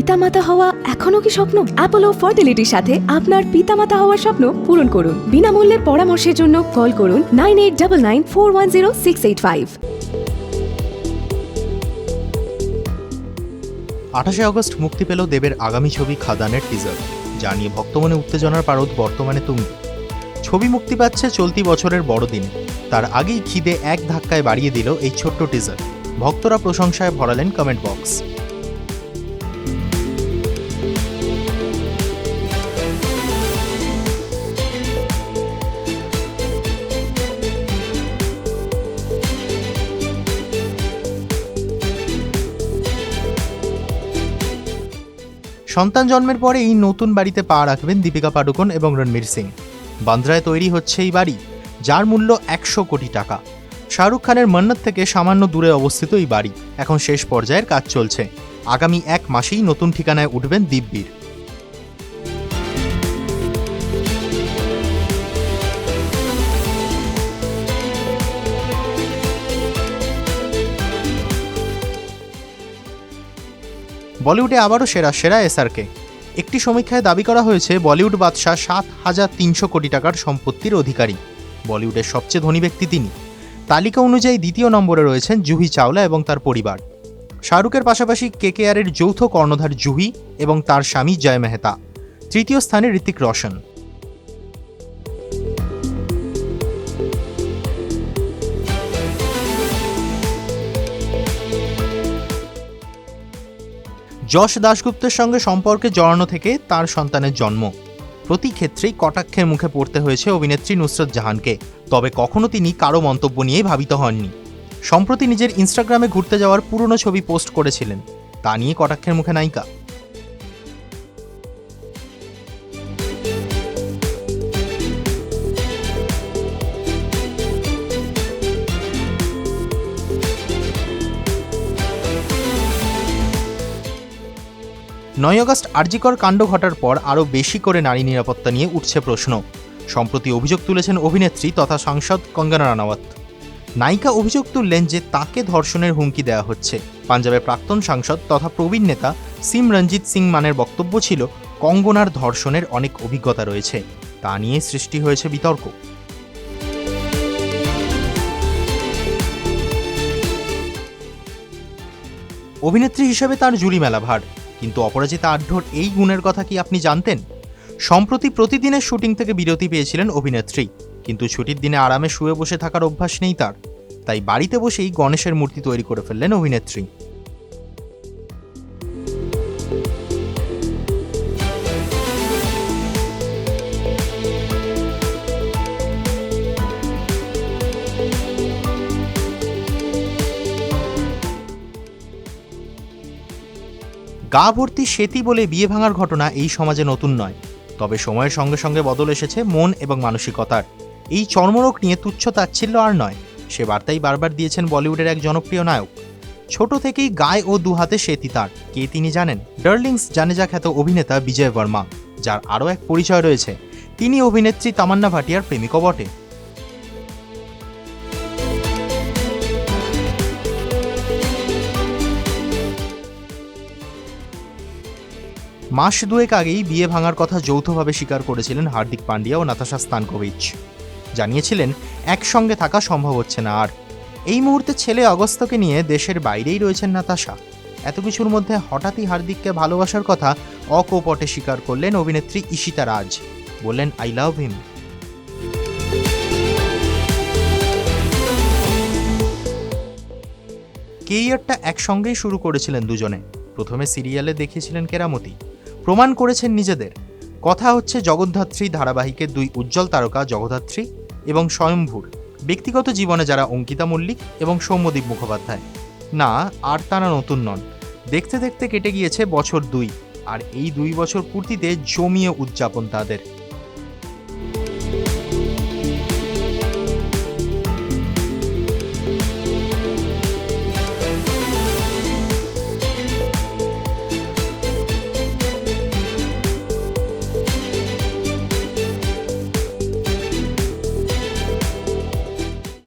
পিতামাতা হওয়া এখনও কি স্বপ্ন? অ্যাপোলো ফার্টিলিটির সাথে আপনার পিতামাতা হওয়ার স্বপ্ন পূরণ করুন। বিনামূল্যে পরামর্শের জন্য কল করুন nine eight double nine four one zero six eight five. আঠাশে আগস্ট মুক্তি পেল দেবের আগামী ছবি খাদানের টিজার যা নিয়ে ভক্তমনে উত্তেজনার পারদ বর্তমানে তুমি। ছবি মুক্তি পাচ্ছে চলতি বছরের বড়দিনে তার আগেই খিদে এক ধাক্কায় বাড়িয়ে দিল এই ছোট্ট টিজার ভক্তরা প্রশংসায় ভরালেন কমেন্ট বক্স সন্তান জন্মের পরে এই নতুন বাড়িতে পা রাখবেন দীপিকা পাডুকোন এবং রণবীর সিং। বান্দ্রায় তৈরি হচ্ছে এই বাড়ি, যার মূল্য একশো কোটি টাকা। শাহরুখ খানের মন্নত থেকে সামান্য দূরে অবস্থিত এই বাড়ি। এখন শেষ পর্যায়ের কাজ চলছে। আগামী এক মাসেই নতুন ঠিকানায় উঠবেন দিব্যির। বলিউডে আবারও সেরা সেরা এসআরকে। একটি সমীক্ষায় দাবি করা হয়েছে, বলিউড বাদশাহ সাত হাজার তিনশো কোটি টাকার সম্পত্তির অধিকারী। বলিউডের সবচেয়ে ধনী ব্যক্তি তিনি। তালিকা অনুযায়ী দ্বিতীয় নম্বরে রয়েছেন জুহি চাওলা এবং তার পরিবার। শাহরুখের পাশাপাশি কেকেআরের যৌথ কর্ণধার জুহি এবং তার স্বামী জয় মেহতা। তৃতীয় স্থানে ঋতিক রোশন। যশ দাশগুপ্তের সঙ্গে সম্পর্কে জড়ানো থেকে তার সন্তানের জন্ম। প্রতি ক্ষেত্রেই কটাক্ষের মুখে পড়তে হয়েছে অভিনেত্রী নুসরত জাহানকে, তবে কখনো তিনি কারও মন্তব্য নিয়ে ভাবিত হননি। সম্প্রতি নিজের ইনস্টাগ্রামে ঘুরতে যাওয়ার পুরনো ছবি পোস্ট করেছিলেন। তা নিয়ে কটাক্ষের মুখে নায়িকা। নয় অগস্ট আরজিকর কাণ্ড ঘটার পর আরও বেশি করে নারী নিরাপত্তা নিয়ে উঠছে প্রশ্ন। সম্প্রতি অভিযোগ তুলেছেন অভিনেত্রী তথা সাংসদ কঙ্গনা রানাওয়াত। নায়িকা অভিযোগ তুললেন যে তাকে ধর্ষণের হুমকি দেওয়া হচ্ছে। পাঞ্জাবের প্রাক্তন সাংসদ তথা প্রবীণ নেতা সিম রঞ্জিত সিং মানের বক্তব্য ছিল, কঙ্গনার ধর্ষণের অনেক অভিজ্ঞতা রয়েছে। তা নিয়ে সৃষ্টি হয়েছে বিতর্ক। অভিনেত্রী হিসেবে তার জুরি মেলা ভার কিন্তু অপরাজিতা আঢ্যর এই গুণের কথা কি আপনি জানতেন? সম্প্রতি প্রতিদিনের শুটিং থেকে বিরতি পেয়েছিলেন অভিনেত্রী, কিন্তু ছুটির দিনে আরামে শুয়ে বসে থাকার অভ্যাস নেই তার। তাই বাড়িতে বসেই গণেশের মূর্তি তৈরি করে ফেললেন অভিনেত্রী। গা ভর্তি সেতি বলে বিয়ে ভাঙার ঘটনা এই সমাজে নতুন নয়। তবে সময়ের সঙ্গে সঙ্গে বদল এসেছে মন এবং মানসিকতার। এই চর্মরোগ নিয়ে তুচ্ছ তাচ্ছিল্য আর নয়, সে বার্তাই বারবার দিয়েছেন বলিউডের এক জনপ্রিয় নায়ক। ছোট থেকেই গায়ে ও দুহাতে সেতি তার। কে তিনি জানেন? ডার্লিংস জানেজা খ্যাত অভিনেতা বিজয় বর্মা, যার আরও এক পরিচয় রয়েছে। তিনি অভিনেত্রী তামান্না ভাটিয়ার প্রেমিকও বটে। মাস দুয়েক আগেই বিয়ে ভাঙার কথা যৌথভাবে স্বীকার করেছিলেন হার্দিক পান্ডিয়া ও নাতাশা স্তানকোভিচ। জানিয়েছিলেন, একসঙ্গে থাকা সম্ভব হচ্ছে না আর। এই মুহূর্তে ছেলে অগস্তকে নিয়ে দেশের বাইরেই রয়েছেন নাতাশা। এত কিছুর মধ্যে হঠাৎই হার্দিককে ভালোবাসার কথা অকপটে স্বীকার করলেন অভিনেত্রী ঈশিতা রাজ। বললেন, আই লাভ হিম। কেরিয়ারটা একসঙ্গেই শুরু করেছিলেন দুজনে। প্রথমে সিরিয়ালে দেখিয়েছিলেন কেরামতি। প্রমাণ করেছেন নিজেদের। কথা হচ্ছে জগদ্ধাত্রী ধারাবাহিকের দুই উজ্জ্বল তারকা জগদ্ধাত্রী এবং স্বয়ম্ভূর। ব্যক্তিগত জীবনে যারা অঙ্কিতা মল্লিক এবং সৌম্যদীপ মুখোপাধ্যায়। না, আর তারা নতুন নন। দেখতে দেখতে কেটে গিয়েছে বছর দুই। আর এই দুই বছর পূর্তিতে জমিয়ে উদযাপন তাদের।